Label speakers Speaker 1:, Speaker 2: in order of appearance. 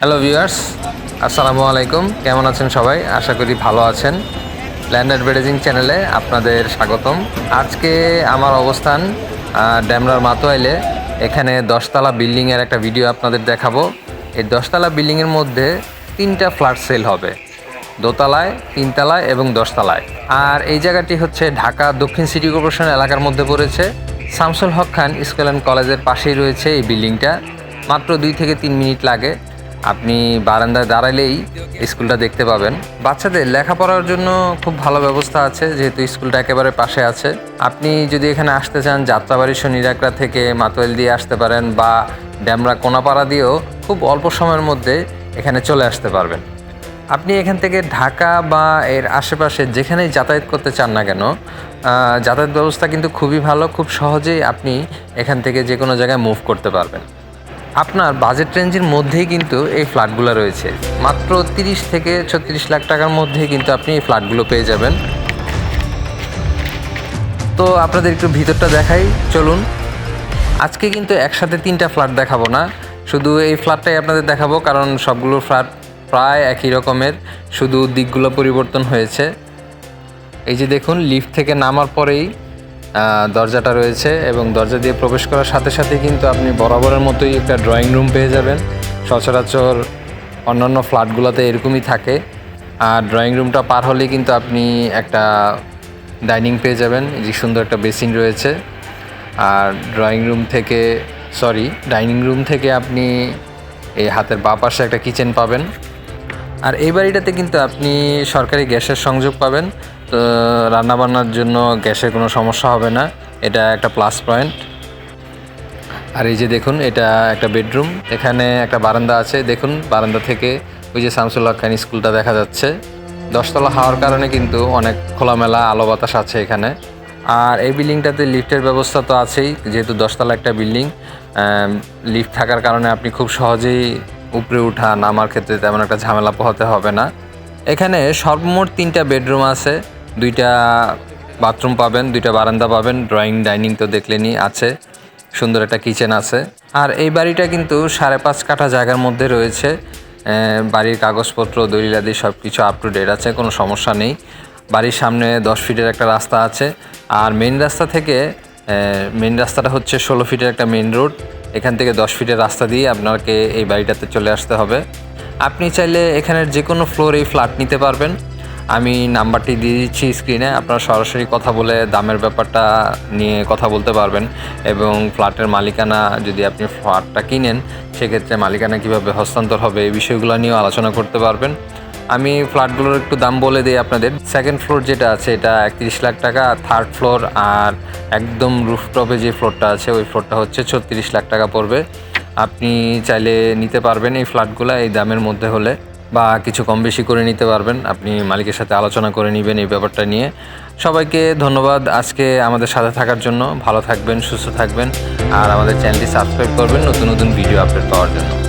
Speaker 1: Hello viewers আসসালামু আলাইকুম কেমন আছেন সবাই? আশা করি ভালো আছেন। ল্যান্ড অ্যাডভার্টাইজিং চ্যানেলে আপনাদের স্বাগতম। আজকে আমার অবস্থান ড্যামরার মাতোয়াইলে। এখানে দশতলা বিল্ডিংয়ের একটা ভিডিও আপনাদের দেখাবো। এই দশতলা বিল্ডিংয়ের মধ্যে তিনটা ফ্ল্যাট সেল হবে। দোতলায়, তিনতলায় এবং দশতলায়। আর এই জায়গাটি হচ্ছে ঢাকা দক্ষিণ সিটি কর্পোরেশন এলাকার মধ্যে পড়েছে। শামসুল হক খান স্কুল অ্যান্ড কলেজের পাশেই রয়েছে এই বিল্ডিংটা। মাত্র দুই থেকে তিন মিনিট লাগে। আপনি বারান্দায় দাঁড়ালেই স্কুলটা দেখতে পাবেন। বাচ্চাদের লেখাপড়ার জন্য খুব ভালো ব্যবস্থা আছে, যেহেতু স্কুলটা একেবারে পাশে আছে। আপনি যদি এখানে আসতে চান, যাত্রাবাড়ি শনিরাকড়া থেকে মাতোয়েল দিয়ে আসতে পারেন বা ড্যামরা কোনাপাড়া দিয়েও খুব অল্প সময়ের মধ্যে এখানে চলে আসতে পারবেন। আপনি এখান থেকে ঢাকা বা এর আশেপাশে যেখানেই যাতায়াত করতে চান না কেন যাতায়াত ব্যবস্থা কিন্তু খুবই ভালো, খুব সহজেই আপনি এখান থেকে যে কোনো জায়গায় মুভ করতে পারবেন। আপনার বাজেট রেঞ্জের মধ্যেই কিন্তু এই ফ্ল্যাটগুলো রয়েছে। মাত্র তিরিশ থেকে ছত্রিশ লাখ টাকার মধ্যেই কিন্তু আপনি এই ফ্ল্যাটগুলো পেয়ে যাবেন। তো আপনাদের একটু ভিতরটা দেখাই, চলুন। আজকে কিন্তু একসাথে তিনটা ফ্ল্যাট দেখাবো না। শুধু এই ফ্ল্যাটটাই আপনাদের দেখাবো, কারণ সবগুলো ফ্ল্যাট প্রায় একই রকমের। শুধু দিকগুলো পরিবর্তন হয়েছে। এই যে দেখুন লিফট থেকে নামার পরেই দরজাটা রয়েছে এবং দরজা দিয়ে প্রবেশ করার সাথে সাথে কিন্তু আপনি বরাবরের মতোই একটা ড্রয়িং রুম পেয়ে যাবেন। সচরাচর অন্যান্য ফ্ল্যাটগুলোতে এরকমই থাকে। আর ড্রয়িং রুমটা পার হলেই কিন্তু আপনি একটা ডাইনিং পেয়ে যাবেন। যে সুন্দর একটা বেসিন রয়েছে। আর ড্রয়িং রুম থেকে সরি ডাইনিং রুম থেকে আপনি এই হাতের বা পাশে একটা কিচেন পাবেন। আর এই বাড়িটাতে কিন্তু আপনি সরকারি গ্যাসের সংযোগ পাবেন। তো রান্নাবান্নার জন্য গ্যাসের কোনো সমস্যা হবে না। এটা একটা প্লাস পয়েন্ট আর এই যে দেখুন, এটা একটা বেডরুম এখানে একটা বারান্দা আছে। দেখুন, বারান্দা থেকে ওই যে শামসুল খান স্কুলটা দেখা যাচ্ছে। দশতলা হওয়ার কারণে কিন্তু অনেক খোলামেলা আলো বাতাস আছে এখানে। আর এই বিল্ডিংটাতে লিফটের ব্যবস্থা তো আছেই, যেহেতু দশতলা একটা বিল্ডিং লিফট থাকার কারণে আপনি খুব সহজেই উপরে ওঠা নামার ক্ষেত্রে তেমন একটা ঝামেলা পোহাতে হবে না। এখানে সর্বমোট তিনটা বেডরুম আছে, দুইটা বাথরুম পাবেন, দুইটা বারান্দা পাবেন, ড্রয়িং, ডাইনিং তো দেখলেনই আছে, সুন্দর একটা কিচেন আছে। আর এই বাড়িটা কিন্তু সাড়ে পাঁচ কাঠা জায়গার মধ্যে রয়েছে বাড়ির কাগজপত্র, দলিলাদি সব কিছু আপ টু ডেট আছে, কোনো সমস্যা নেই। বাড়ির সামনে দশ ফিটের একটা রাস্তা আছে, আর মেন রাস্তা থেকে মেন রাস্তাটা হচ্ছে ষোলো ফিটের একটা মেন রোড এখান থেকে দশ ফিটের রাস্তা দিয়ে আপনাকে এই বাড়িটাতে চলে আসতে হবে। আপনি চাইলে এখানের যে কোনো ফ্লোর এই ফ্ল্যাট নিতে পারবেন। আমি নাম্বারটি দিয়ে দিচ্ছি স্ক্রিনে আপনারা সরাসরি কথা বলে দামের ব্যাপারটা নিয়ে কথা বলতে পারবেন এবং ফ্ল্যাটের মালিকানা যদি আপনি ফ্ল্যাটটা কিনেন, সেক্ষেত্রে মালিকানা কীভাবে হস্তান্তর হবে এই বিষয়গুলো নিয়েও আলোচনা করতে পারবেন। আমি ফ্ল্যাটগুলোর একটু দাম বলে দিই আপনাদের। সেকেন্ড ফ্লোর যেটা আছে, এটা একত্রিশ লাখ টাকা থার্ড ফ্লোর আর একদম রুফটপে যে ফ্লোরটা আছে, ওই ফ্লোরটা হচ্ছে ছত্রিশ লাখ টাকা পড়বে। আপনি চাইলে নিতে পারবেন এই ফ্ল্যাটগুলো এই দামের মধ্যে হলে বা কিছু কম বেশি করে নিতে পারবেন। আপনি মালিকের সাথে আলোচনা করে নেবেন এই ব্যাপারটা নিয়ে। সবাইকে ধন্যবাদ আজকে আমাদের সাথে থাকার জন্য। ভালো থাকবেন, সুস্থ থাকবেন। আর আমাদের চ্যানেলটি সাবস্ক্রাইব করবেন নতুন নতুন ভিডিও আপডেট পাওয়ার জন্য।